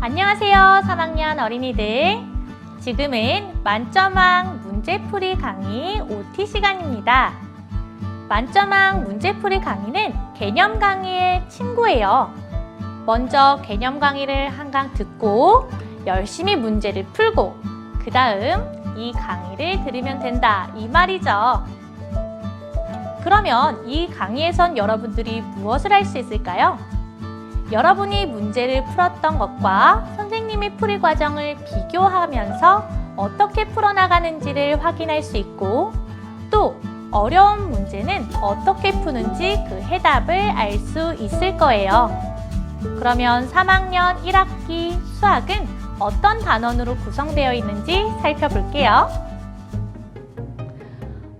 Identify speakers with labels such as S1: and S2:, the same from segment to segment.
S1: 안녕하세요, 3학년 어린이들. 지금은 만점왕 문제풀이 강의 OT 시간입니다. 만점왕 문제풀이 강의는 개념 강의의 친구예요. 먼저 개념 강의를 한강 듣고 열심히 문제를 풀고 그 다음 이 강의를 들으면 된다 이 말이죠. 그러면 이 강의에선 여러분들이 무엇을 할 수 있을까요? 여러분이 문제를 풀었던 것과 선생님의 풀이 과정을 비교하면서 어떻게 풀어나가는지를 확인할 수 있고 또 어려운 문제는 어떻게 푸는지 그 해답을 알 수 있을 거예요. 그러면 3학년 1학기 수학은 어떤 단원으로 구성되어 있는지 살펴볼게요.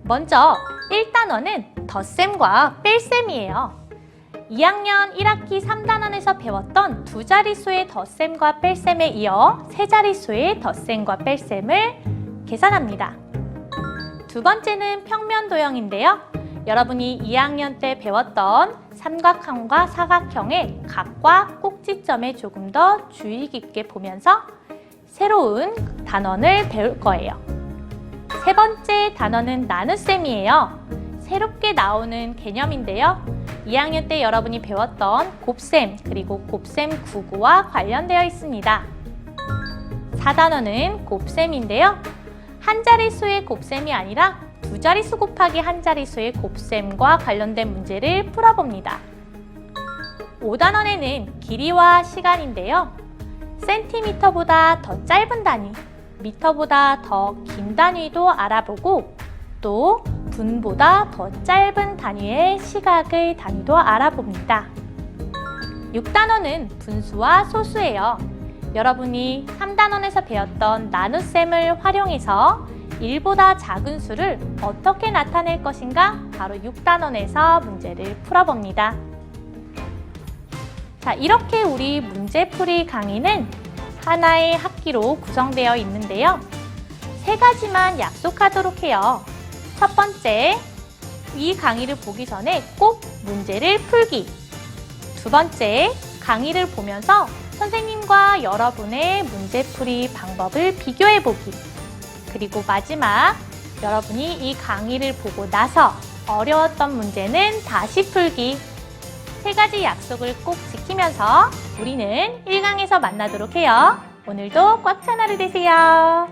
S1: 먼저 1단원은 덧셈과 뺄셈이에요. 2학년 1학기 3단원에서 배웠던 두 자릿수의 덧셈과 뺄셈에 이어 세 자릿수의 덧셈과 뺄셈을 계산합니다. 두 번째는 평면 도형인데요. 여러분이 2학년 때 배웠던 삼각형과 사각형의 각과 꼭지점에 조금 더 주의 깊게 보면서 새로운 단원을 배울 거예요. 세 번째 단원은 나눗셈이에요. 새롭게 나오는 개념인데요. 2학년 때 여러분이 배웠던 곱셈 그리고 곱셈 구구와 관련되어 있습니다. 4단원은 곱셈인데요. 한 자릿수의 곱셈이 아니라 두 자릿수 곱하기 한 자릿수의 곱셈과 관련된 문제를 풀어봅니다. 5단원에는 길이와 시간인데요. 센티미터보다 더 짧은 단위, 미터보다 더 긴 단위도 알아보고 또 분보다 더 짧은 단위의 시각의 단위도 알아봅니다. 6단원은 분수와 소수예요. 여러분이 3단원에서 배웠던 나눗셈을 활용해서 1보다 작은 수를 어떻게 나타낼 것인가 바로 6단원에서 문제를 풀어봅니다. 자, 이렇게 우리 문제풀이 강의는 하나의 학기로 구성되어 있는데요. 세 가지만 약속하도록 해요. 첫 번째, 이 강의를 보기 전에 꼭 문제를 풀기. 두 번째, 강의를 보면서 선생님과 여러분의 문제풀이 방법을 비교해 보기. 그리고 마지막, 여러분이 이 강의를 보고 나서 어려웠던 문제는 다시 풀기. 세 가지 약속을 꼭 지키면서 우리는 1강에서 만나도록 해요. 오늘도 꽉찬 하루 되세요.